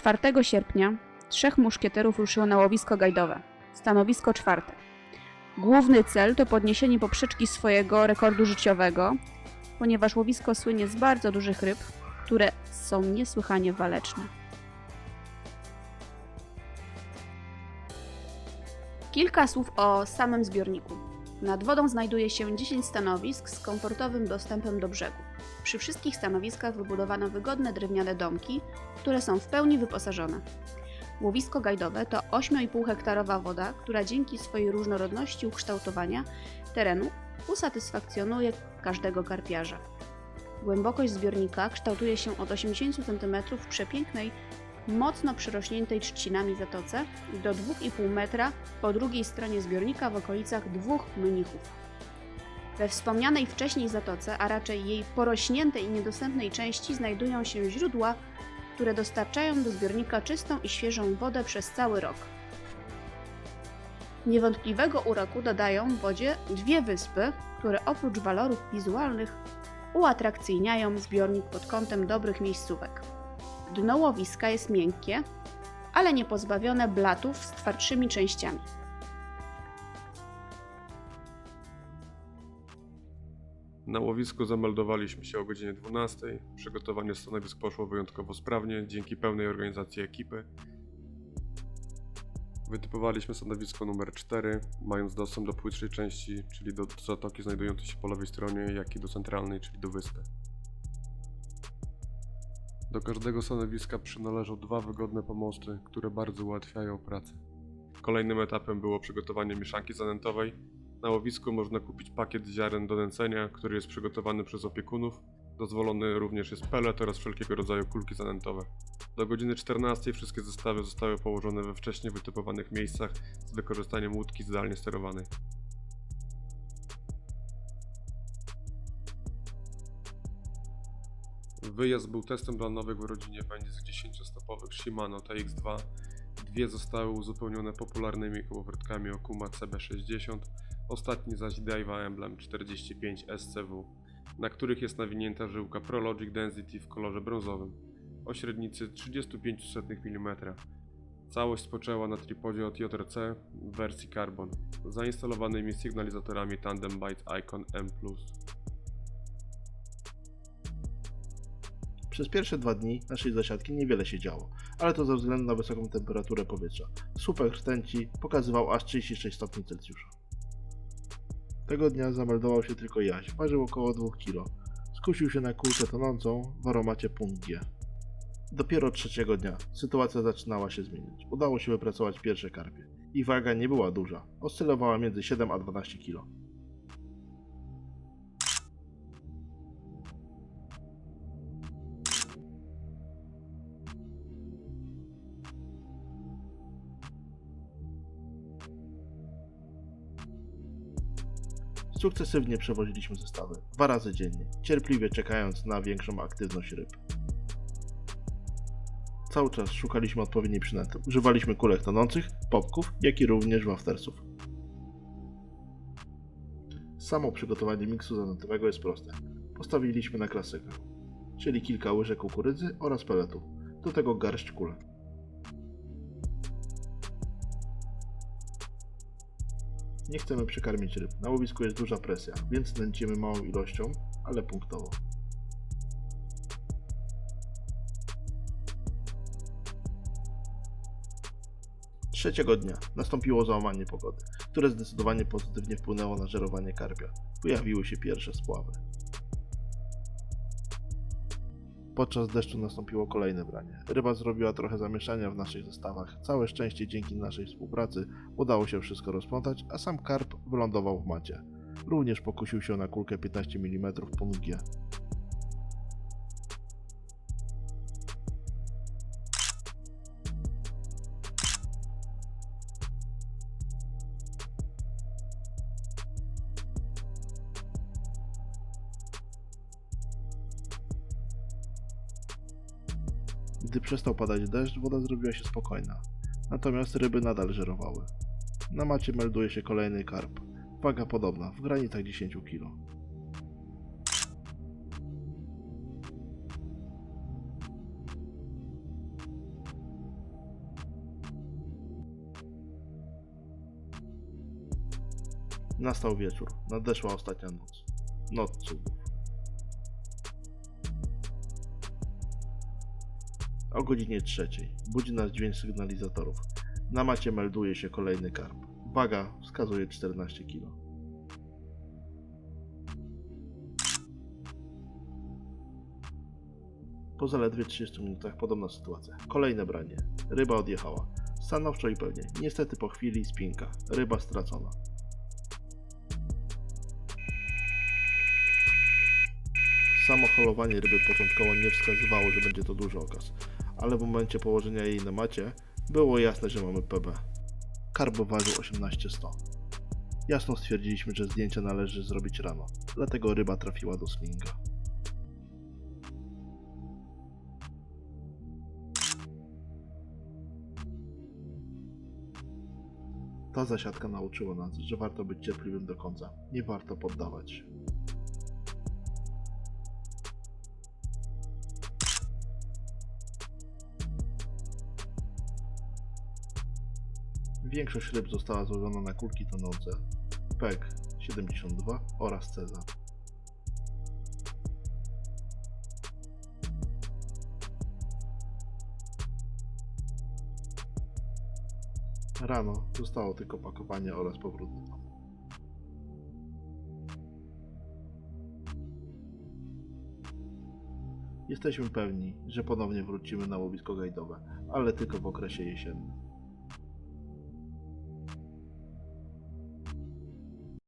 4 sierpnia trzech muszkieterów ruszyło na łowisko gajdowe. Stanowisko czwarte. Główny cel to podniesienie poprzeczki swojego rekordu życiowego, ponieważ łowisko słynie z bardzo dużych ryb, które są niesłychanie waleczne. Kilka słów o samym zbiorniku. Nad wodą znajduje się 10 stanowisk z komfortowym dostępem do brzegu. Przy wszystkich stanowiskach wybudowano wygodne drewniane domki, które są w pełni wyposażone. Łowisko gajdowe to 8,5 hektarowa woda, która dzięki swojej różnorodności ukształtowania terenu usatysfakcjonuje każdego karpiarza. Głębokość zbiornika kształtuje się od 80 cm w przepięknej, mocno przyrośniętej trzcinami zatoce do 2,5 metra po drugiej stronie zbiornika w okolicach dwóch mnichów. We wspomnianej wcześniej zatoce, a raczej jej porośniętej i niedostępnej części znajdują się źródła, które dostarczają do zbiornika czystą i świeżą wodę przez cały rok. Niewątpliwego uroku dodają wodzie dwie wyspy, które oprócz walorów wizualnych uatrakcyjniają zbiornik pod kątem dobrych miejscówek. Dno łowiska jest miękkie, ale nie pozbawione blatów z twardszymi częściami. Na łowisku zameldowaliśmy się o godzinie 12. Przygotowanie stanowisk poszło wyjątkowo sprawnie dzięki pełnej organizacji ekipy. Wytypowaliśmy stanowisko numer 4, mając dostęp do płytszej części, czyli do zatoki znajdującej się po lewej stronie, jak i do centralnej, czyli do wyspy. Do każdego stanowiska przynależą dwa wygodne pomosty, które bardzo ułatwiają pracę. Kolejnym etapem było przygotowanie mieszanki zanętowej, na łowisku można kupić pakiet ziaren do nęcenia, który jest przygotowany przez opiekunów. Dozwolony również jest pelet oraz wszelkiego rodzaju kulki zanętowe. Do godziny 14 wszystkie zestawy zostały położone we wcześniej wytypowanych miejscach z wykorzystaniem łódki zdalnie sterowanej. Wyjazd był testem dla nowych w rodzinie będzie z 10-stopowych Shimano TX2. Dwie zostały uzupełnione popularnymi kołowrotkami Okuma CB60, ostatni zaś Daiwa Emblem 45 SCW, na których jest nawinięta żyłka Prologic Density w kolorze brązowym o średnicy 35 mm. Całość spoczęła na tripodzie od JRC w wersji Carbon, zainstalowanymi sygnalizatorami Tandem Byte Icon M+. Przez pierwsze dwa dni naszej zasiadki niewiele się działo, ale to ze względu na wysoką temperaturę powietrza. Słupek rtęci pokazywał aż 36 stopni Celsjusza. Tego dnia zameldował się tylko Jaś, ważył około 2 kg. Skusił się na kulkę tonącą w aromacie punkt G. Dopiero trzeciego dnia sytuacja zaczynała się zmieniać. Udało się wypracować pierwsze karpie. Ich waga nie była duża, oscylowała między 7 a 12 kg. Sukcesywnie przewoziliśmy zestawy, dwa razy dziennie, cierpliwie czekając na większą aktywność ryb. Cały czas szukaliśmy odpowiedniej przynęty. Używaliśmy kulek tonących, popków, jak i również waftersów. Samo przygotowanie miksu zanętowego jest proste. Postawiliśmy na klasykę, czyli kilka łyżek kukurydzy oraz peletu, do tego garść kulek. Nie chcemy przekarmić ryb. Na łowisku jest duża presja, więc nęcimy małą ilością, ale punktowo. Trzeciego dnia nastąpiło załamanie pogody, które zdecydowanie pozytywnie wpłynęło na żerowanie karpia. Pojawiły się pierwsze spławy. Podczas deszczu nastąpiło kolejne branie. Ryba zrobiła trochę zamieszania w naszych zestawach. Całe szczęście dzięki naszej współpracy udało się wszystko rozplątać, a sam karp wylądował w macie. Również pokusił się na kulkę 15 mm punkt G. Gdy przestał padać deszcz, woda zrobiła się spokojna, natomiast ryby nadal żerowały. Na macie melduje się kolejny karp. Waga podobna, w granicach 10 kg. Nastał wieczór, nadeszła ostatnia noc. Noc cudów. O godzinie trzeciej budzi nas dźwięk sygnalizatorów. Na macie melduje się kolejny karp. Waga wskazuje 14 kg. Po zaledwie 30 minutach podobna sytuacja. Kolejne branie. Ryba odjechała. Stanowczo i pewnie. Niestety po chwili spinka. Ryba stracona. Samo holowanie ryby początkowo nie wskazywało, że będzie to duży okaz, ale w momencie położenia jej na macie było jasne, że mamy PB. Karb ważył 18100. Jasno stwierdziliśmy, że zdjęcia należy zrobić rano, dlatego ryba trafiła do slinga. Ta zasiadka nauczyła nas, że warto być cierpliwym do końca. Nie warto poddawać się. Większość ryb została złożona na kulki tonące PEG 72 oraz Cezar. Rano zostało tylko pakowanie oraz powrót do domu. Jesteśmy pewni, że ponownie wrócimy na łowisko gajdowe, ale tylko w okresie jesiennym.